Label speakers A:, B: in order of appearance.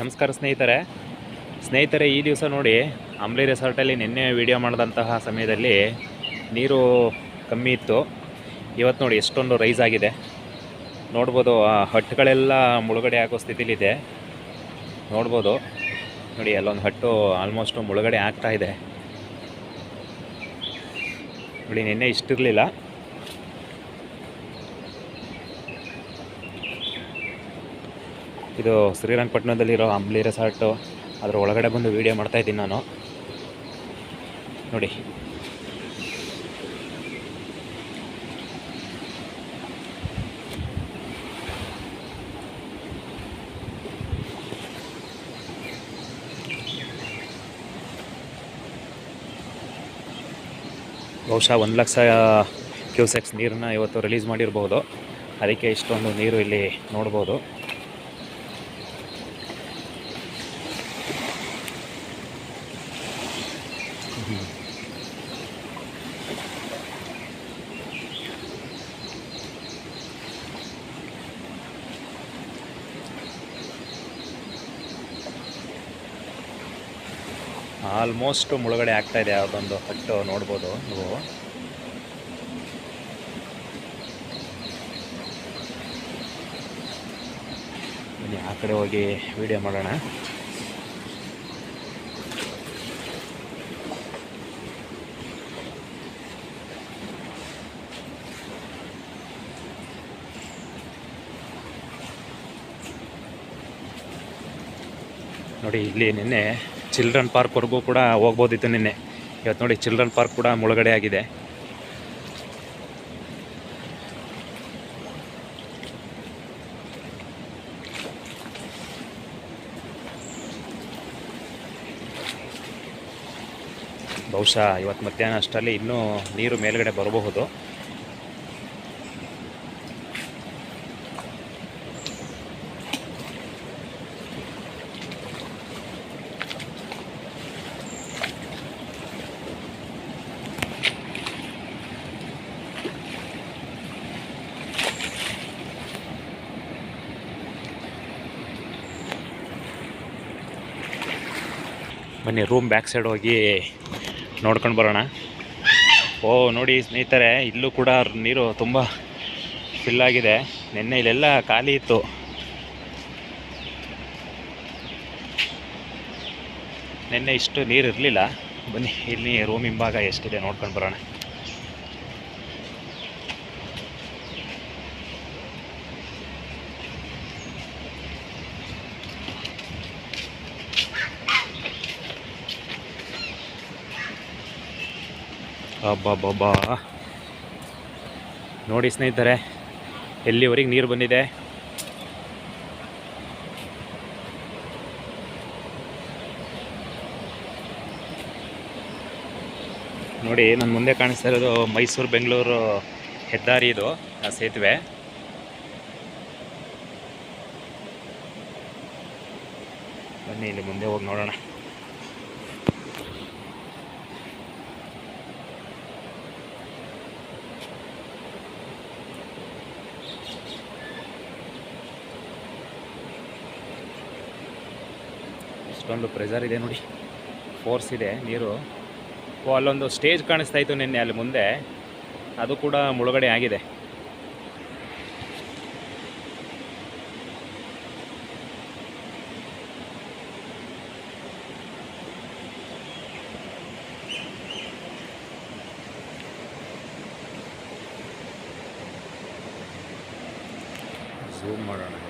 A: ನಮಸ್ಕಾರ ಸ್ನೇಹಿತರೆ. ಸ್ನೇಹಿತರೆ, ಈ ದಿವಸ ನೋಡಿ ಅಂಬ್ಲಿ ರೆಸಾರ್ಟಲ್ಲಿ ನಿನ್ನೆ ವಿಡಿಯೋ ಮಾಡಿದಂತಹ ಸಮಯದಲ್ಲಿ ನೀರು ಕಮ್ಮಿ ಇತ್ತು. ಇವತ್ತು ನೋಡಿ ಎಷ್ಟೊಂದು ರೈಸ್ ಆಗಿದೆ. ನೋಡ್ಬೋದು, ಆ ಹಟ್ಟುಗಳೆಲ್ಲ ಮುಳುಗಡೆ ಆಗೋ ಸ್ಥಿತಿಲಿದೆ. ನೋಡ್ಬೋದು, ನೋಡಿ ಅಲ್ಲೊಂದು ಹಟ್ಟು ಆಲ್ಮೋಸ್ಟು ಮುಳುಗಡೆ ಆಗ್ತಾ ಇದೆ. ನೋಡಿ, ನಿನ್ನೆ ಇಷ್ಟಿರಲಿಲ್ಲ. ಇದು ಶ್ರೀರಂಗಪಟ್ಟಣದಲ್ಲಿರೋ ಅಂಬ್ಲಿ ರೆಸಾರ್ಟು ಅದರ ಒಳಗಡೆ ಬಂದು ವೀಡಿಯೋ ಮಾಡ್ತಾ ಇದ್ದೀನಿ ನಾನು. ನೋಡಿ. ಬಹುಶಃ ಒಂದು ಲಕ್ಷ ಕ್ಯೂಸೆಕ್ಸ್ ನೀರನ್ನ ಇವತ್ತು ರಿಲೀಸ್ ಮಾಡಿರ್ಬೋದು. ಅದಕ್ಕೆ ಇಷ್ಟೊಂದು ನೀರು ಇಲ್ಲಿ ನೋಡ್ಬೋದು. ಆಲ್ಮೋಸ್ಟ್ ಮುಳುಗಡೆ ಆಗ್ತಾ ಇದೆ ಅದೊಂದು ಹಟ್ಟು ನೋಡ್ಬೋದು ನೀವು. ಆ ಕಡೆ ಹೋಗಿ ವಿಡಿಯೋ ಮಾಡೋಣ. ನೋಡಿ, ಇಲ್ಲಿ ನಿನ್ನೆ ಚಿಲ್ಡ್ರನ್ ಪಾರ್ಕ್ವರೆಗೂ ಕೂಡ ಹೋಗ್ಬೋದಿತ್ತು ನಿನ್ನೆ. ಇವತ್ತು ನೋಡಿ ಚಿಲ್ಡ್ರನ್ ಪಾರ್ಕ್ ಕೂಡ ಮುಳುಗಡೆ ಆಗಿದೆ. ಬಹುಶಃ ಇವತ್ತು ಮಧ್ಯಾಹ್ನ ಅಷ್ಟರಲ್ಲಿ ಇನ್ನೂ ನೀರು ಮೇಲ್ಗಡೆ ಬರಬಹುದು. ಬನ್ನಿ ರೂಮ್ ಬ್ಯಾಕ್ ಸೈಡ್ ಹೋಗಿ ನೋಡ್ಕೊಂಡು ಬರೋಣ. ಓ, ನೋಡಿ ಸ್ನೇಹಿತರೆ, ಇಲ್ಲೂ ಕೂಡ ನೀರು ತುಂಬ ಫಿಲ್ ಆಗಿದೆ. ನಿನ್ನೆ ಇಲ್ಲೆಲ್ಲ ಖಾಲಿ ಇತ್ತು. ನಿನ್ನೆ ಇಷ್ಟು ನೀರು ಇರಲಿಲ್ಲ. ಬನ್ನಿ, ಇಲ್ಲಿ ರೂಮ್ ಹಿಂಭಾಗ ಎಷ್ಟಿದೆ ನೋಡ್ಕೊಂಡು ಬರೋಣ. ಅಬ್ಬಬ್ಬಬ್ಬಾ. ನೋಡಿ ಸ್ನೇಹಿತರೆ, ಎಲ್ಲಿವರೆಗೆ ನೀರು ಬಂದಿದೆ? ನೋಡಿ ನನ್ನ ಮುಂದೆ ಕಾಣಿಸ್ತಾ ಇರೋದು ಮೈಸೂರು, ಬೆಂಗಳೂರು ಹೆದ್ದಾರಿ ಇದು, ಆ ಸೇತುವೆ. ಬನ್ನಿ, ಇಲ್ಲಿ ಮುಂದೆ ಹೋಗಿ ನೋಡೋಣ. ಇಷ್ಟೊಂದು ಪ್ರೆಷರ್ ಇದೆ ನೋಡಿ. ಫೋರ್ಸ್ ಇದೆ, ನೀರು. ಓ, ಅಲ್ಲೊಂದು ಸ್ಟೇಜ್ ಕಾಣಿಸ್ತಾ ಇತ್ತು ನಿನ್ನೆ ಅಲ್ಲಿ ಮುಂದೆ. ಅದು ಕೂಡ ಮುಳುಗಡೆ ಆಗಿದೆ. ಝೂಮ್ ಮಾಡೋಣ.